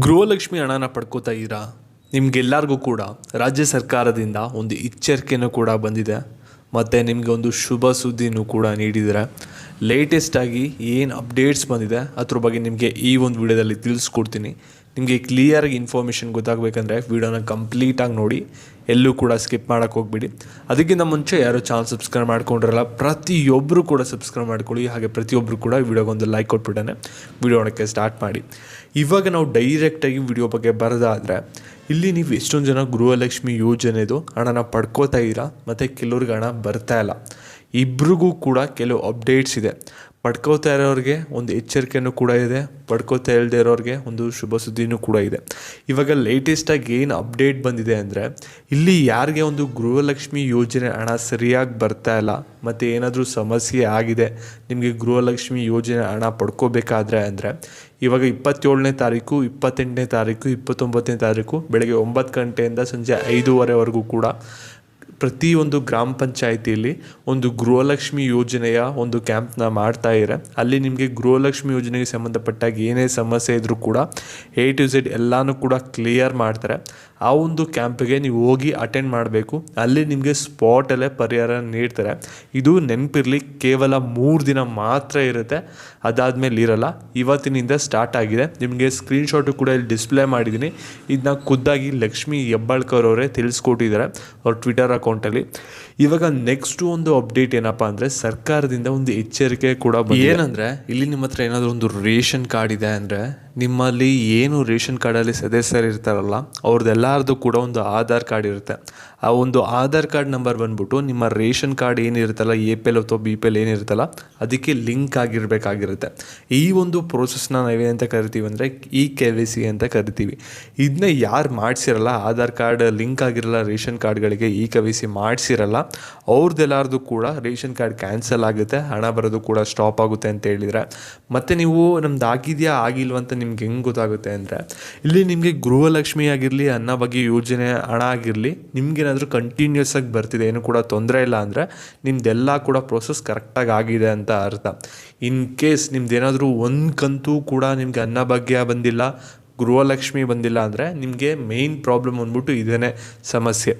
ಗೃಹಲಕ್ಷ್ಮಿ ಹಣನ ಪಡ್ಕೋತಾ ಇದ್ದೀರಾ? ನಿಮಗೆಲ್ಲರಿಗೂ ಕೂಡ ರಾಜ್ಯ ಸರ್ಕಾರದಿಂದ ಒಂದು ಎಚ್ಚರಿಕೆಯೂ ಕೂಡ ಬಂದಿದೆ. ಮತ್ತು ನಿಮಗೆ ಒಂದು ಶುಭ ಸುದ್ದಿನೂ ಕೂಡ ನೀಡಿದ್ದೀರಾ ಲೇಟೆಸ್ಟಾಗಿ ಏನು ಅಪ್ಡೇಟ್ಸ್ ಬಂದಿದೆ, ಅದ್ರ ಬಗ್ಗೆ ನಿಮಗೆ ಈ ಒಂದು ವಿಡಿಯೋದಲ್ಲಿ ತಿಳಿಸ್ಕೊಡ್ತೀನಿ. ನಿಮಗೆ ಕ್ಲಿಯರಾಗಿ ಇನ್ಫಾರ್ಮೇಷನ್ ಗೊತ್ತಾಗಬೇಕಂದ್ರೆ ವಿಡಿಯೋನ ಕಂಪ್ಲೀಟಾಗಿ ನೋಡಿ, ಎಲ್ಲೂ ಕೂಡ ಸ್ಕಿಪ್ ಮಾಡೋಕ್ಕೆ ಹೋಗ್ಬಿಡಿ. ಅದಕ್ಕಿಂತ ಮುಂಚೆ ಯಾರು ಚಾನಲ್ ಸಬ್ಸ್ಕ್ರೈಬ್ ಮಾಡ್ಕೊಂಡಿರಲ್ಲ ಪ್ರತಿಯೊಬ್ಬರು ಕೂಡ ಸಬ್ಸ್ಕ್ರೈಬ್ ಮಾಡ್ಕೊಳ್ಳಿ, ಹಾಗೆ ಪ್ರತಿಯೊಬ್ಬರು ಕೂಡ ವಿಡಿಯೋಗೊಂದು ಲೈಕ್ ಕೊಟ್ಬಿಟ್ಟನೆ ವಿಡಿಯೋ ಸ್ಟಾರ್ಟ್ ಮಾಡಿ. ಇವಾಗ ನಾವು ಡೈರೆಕ್ಟಾಗಿ ವಿಡಿಯೋ ಬಗ್ಗೆ ಬರೋದಾದರೆ ಇಲ್ಲಿ ನೀವು ಎಷ್ಟೊಂದು ಜನ ಗೃಹಲಕ್ಷ್ಮಿ ಯೋಜನೆದು ಹಣನ ಪಡ್ಕೋತಾ ಇದ್ದೀರಾ ಮತ್ತು ಕೆಲವ್ರಿಗೆ ಹಣ ಬರ್ತಾ ಇಲ್ಲ. ಇಬ್ರಿಗೂ ಕೂಡ ಕೆಲವು ಅಪ್ಡೇಟ್ಸ್ ಇದೆ. ಪಡ್ಕೋತಾ ಇರೋರಿಗೆ ಒಂದು ಎಚ್ಚರಿಕೆಯೂ ಕೂಡ ಇದೆ. ಪಡ್ಕೋತಾ ಇಲ್ಲದೆ ಇರೋರಿಗೆ ಒಂದು ಶುಭ ಸುದ್ದಿನೂ ಕೂಡ ಇದೆ. ಇವಾಗ ಲೇಟೆಸ್ಟಾಗಿ ಏನು ಅಪ್ಡೇಟ್ ಬಂದಿದೆ ಅಂದರೆ, ಇಲ್ಲಿ ಯಾರಿಗೆ ಒಂದು ಗೃಹಲಕ್ಷ್ಮಿ ಯೋಜನೆ ಹಣ ಸರಿಯಾಗಿ ಬರ್ತಾ ಇಲ್ಲ, ಮತ್ತು ಏನಾದರೂ ಸಮಸ್ಯೆ ಆಗಿದೆ, ನಿಮಗೆ ಗೃಹಲಕ್ಷ್ಮಿ ಯೋಜನೆ ಹಣ ಪಡ್ಕೋಬೇಕಾದ್ರೆ ಅಂದರೆ, ಇವಾಗ ಇಪ್ಪತ್ತೇಳನೇ ತಾರೀಕು, ಇಪ್ಪತ್ತೆಂಟನೇ ತಾರೀಕು, ಇಪ್ಪತ್ತೊಂಬತ್ತನೇ ತಾರೀಕು, ಬೆಳಗ್ಗೆ ಒಂಬತ್ತು ಗಂಟೆಯಿಂದ ಸಂಜೆ ಐದೂವರೆವರೆಗೂ ಕೂಡ ಪ್ರತಿಯೊಂದು ಗ್ರಾಮ ಪಂಚಾಯಿತಿಯಲ್ಲಿ ಒಂದು ಗೃಹಲಕ್ಷ್ಮಿ ಯೋಜನೆಯ ಒಂದು ಕ್ಯಾಂಪ್ನ ಮಾಡ್ತಾ ಇದ್ದಾರೆ. ಅಲ್ಲಿ ನಿಮಗೆ ಗೃಹಲಕ್ಷ್ಮಿ ಯೋಜನೆಗೆ ಸಂಬಂಧಪಟ್ಟಾಗ ಏನೇ ಸಮಸ್ಯೆ ಇದ್ದರೂ ಕೂಡ ಎ ಟು ಝೆಡ್ ಎಲ್ಲನೂ ಕೂಡ ಕ್ಲಿಯರ್ ಮಾಡ್ತಾರೆ. ಆ ಒಂದು ಕ್ಯಾಂಪಿಗೆ ನೀವು ಹೋಗಿ ಅಟೆಂಡ್ ಮಾಡಬೇಕು. ಅಲ್ಲಿ ನಿಮಗೆ ಸ್ಪಾಟಲ್ಲೇ ಪರಿಹಾರ ನೀಡ್ತಾರೆ. ಇದು ನೆನಪಿರಲಿ, ಕೇವಲ ಮೂರು ದಿನ ಮಾತ್ರ ಇರುತ್ತೆ. ಅದಾದಮೇಲೆ ಇರಲ್ಲ. ಇವತ್ತಿನಿಂದ ಸ್ಟಾರ್ಟ್ ಆಗಿದೆ. ನಿಮಗೆ ಸ್ಕ್ರೀನ್ಶಾಟು ಕೂಡ ಇಲ್ಲಿ ಡಿಸ್ಪ್ಲೇ ಮಾಡಿದ್ದೀನಿ. ಇದನ್ನ ಖುದ್ದಾಗಿ ಲಕ್ಷ್ಮಿ ಹೆಬ್ಬಾಳ್ಕರ್ ಅವರೇ ತಿಳಿಸ್ಕೊಟ್ಟಿದ್ದಾರೆ. ಅವ್ರ ಟ್ವಿಟರ್ ಅಕೌಂಟಲ್ಲಿ ಇವಾಗ ನೆಕ್ಸ್ಟ್ ಒಂದು ಅಪ್ಡೇಟ್ ಏನಪ್ಪ ಅಂದರೆ ಸರ್ಕಾರದಿಂದ ಒಂದು ಎಚ್ಚರಿಕೆ ಕೂಡ ಏನಂದರೆ, ಇಲ್ಲಿ ನಿಮ್ಮ ಹತ್ರ ಏನಾದರೂ ಒಂದು ರೇಷನ್ ಕಾರ್ಡ್ ಇದೆ ಅಂದರೆ ನಿಮ್ಮಲ್ಲಿ ಏನು ರೇಷನ್ ಕಾರ್ಡಲ್ಲಿ ಸದಸ್ಯರು ಇರ್ತಾರಲ್ಲ ಅವ್ರದ್ದೆಲ್ಲರದ್ದು ಕೂಡ ಒಂದು ಆಧಾರ್ ಕಾರ್ಡ್ ಇರುತ್ತೆ. ಆ ಒಂದು ಆಧಾರ್ ಕಾರ್ಡ್ ನಂಬರ್ ಬಂದ್ಬಿಟ್ಟು ನಿಮ್ಮ ರೇಷನ್ ಕಾರ್ಡ್ ಏನಿರುತ್ತಲ್ಲ, ಎ ಪಿ ಎಲ್ ಅಥವಾ ಬಿ ಪಿ ಎಲ್ ಏನಿರುತ್ತಲ್ಲ, ಅದಕ್ಕೆ ಲಿಂಕ್ ಆಗಿರಬೇಕಾಗಿರುತ್ತೆ. ಈ ಒಂದು ಪ್ರೋಸೆಸ್ನ ನಾವೇನಂತ ಕರಿತೀವಿ ಅಂದರೆ ಇ ಕೆ ವಿ ಸಿ ಅಂತ ಕರಿತೀವಿ. ಇದನ್ನ ಯಾರು ಮಾಡಿಸಿರಲ್ಲ, ಆಧಾರ್ ಕಾರ್ಡ್ ಲಿಂಕ್ ಆಗಿರಲ್ಲ, ರೇಷನ್ ಕಾರ್ಡ್ಗಳಿಗೆ ಇ ಕೆ ವಿ ಸಿ ಮಾಡಿಸಿರಲ್ಲ, ಅವ್ರದ್ದೆಲ್ಲಾರ್ದು ಕೂಡ ರೇಷನ್ ಕಾರ್ಡ್ ಕ್ಯಾನ್ಸಲ್ ಆಗುತ್ತೆ, ಹಣ ಬರೋದು ಕೂಡ ಸ್ಟಾಪ್ ಆಗುತ್ತೆ ಅಂತ ಹೇಳಿದರೆ. ಮತ್ತು ನೀವು ನಮ್ದು ಆಗಿದೆಯಾ, ಆಗಿಲ್ವ ಅಂತ ನಿಮ್ಗೆ ಹೆಂಗೆ ಗೊತ್ತಾಗುತ್ತೆ ಅಂದರೆ ಇಲ್ಲಿ ನಿಮಗೆ ಗೃಹಲಕ್ಷ್ಮಿ ಆಗಿರಲಿ, ಅನ್ನ ಬಗ್ಗೆ ಯೋಜನೆ, ಹಣ ಆಗಿರಲಿ, ನಿಮ್ಗೇನಾದರೂ ಕಂಟಿನ್ಯೂಸ್ ಆಗಿ ಬರ್ತಿದೆ, ಏನು ಕೂಡ ತೊಂದರೆ ಇಲ್ಲ ಅಂದರೆ ನಿಮ್ದೆಲ್ಲ ಕೂಡ ಪ್ರೋಸೆಸ್ ಕರೆಕ್ಟಾಗಿ ಆಗಿದೆ ಅಂತ ಅರ್ಥ. ಇನ್ ಕೇಸ್ ನಿಮ್ದೇನಾದರೂ ಒಂದು ಕಂತು ಕೂಡ ನಿಮಗೆ ಅನ್ನ ಭಾಗ್ಯ ಬಂದಿಲ್ಲ ಗೃಹಲಕ್ಷ್ಮಿ ಬಂದಿಲ್ಲ ಅಂದರೆ ನಿಮಗೆ ಮೇಯ್ನ್ ಪ್ರಾಬ್ಲಮ್ ಅಂದ್ಬಿಟ್ಟು ಇದೇ ಸಮಸ್ಯೆ.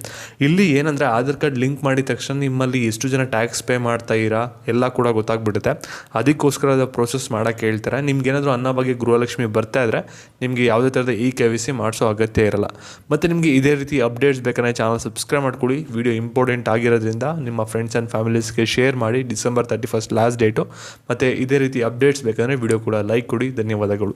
ಇಲ್ಲಿ ಏನಂದರೆ ಆಧಾರ್ ಕಾರ್ಡ್ ಲಿಂಕ್ ಮಾಡಿದ ತಕ್ಷಣ ನಿಮ್ಮಲ್ಲಿ ಎಷ್ಟು ಜನ ಟ್ಯಾಕ್ಸ್ ಪೇ ಮಾಡ್ತಾ ಇರಾ ಎಲ್ಲ ಕೂಡ ಗೊತ್ತಾಗ್ಬಿಡುತ್ತೆ. ಅದಕ್ಕೋಸ್ಕರ ಅದು ಪ್ರೋಸೆಸ್ ಮಾಡೋಕ್ಕೆ ಹೇಳ್ತಾರೆ. ನಿಮ್ಗೆ ಏನಾದರೂ ಅನ್ನ ಬಗ್ಗೆ ಗೃಹಲಕ್ಷ್ಮಿ ಬರ್ತಾ ಇದ್ದರೆ ನಿಮಗೆ ಯಾವುದೇ ಥರದ ಇ ಕೆ ವಿ ಸಿ ಮಾಡಿಸೋ ಅಗತ್ಯ ಇರಲ್ಲ. ಮತ್ತು ನಿಮಗೆ ಇದೇ ರೀತಿ ಅಪ್ಡೇಟ್ಸ್ ಬೇಕಂದರೆ ಚಾನಲ್ ಸಬ್ಸ್ಕ್ರೈಬ್ ಮಾಡ್ಕೊಳ್ಳಿ. ವಿಡಿಯೋ ಇಂಪಾರ್ಟೆಂಟ್ ಆಗಿರೋದ್ರಿಂದ ನಿಮ್ಮ ಫ್ರೆಂಡ್ಸ್ ಆ್ಯಂಡ್ ಫ್ಯಾಮಿಲೀಸ್ಗೆ ಶೇರ್ ಮಾಡಿ. December thirty first last date ಮತ್ತು ಇದೇ ರೀತಿ ಅಪ್ಡೇಟ್ಸ್ ಬೇಕಂದರೆ ವಿಡಿಯೋ ಕೂಡ ಲೈಕ್ ಕೊಡಿ. ಧನ್ಯವಾದಗಳು.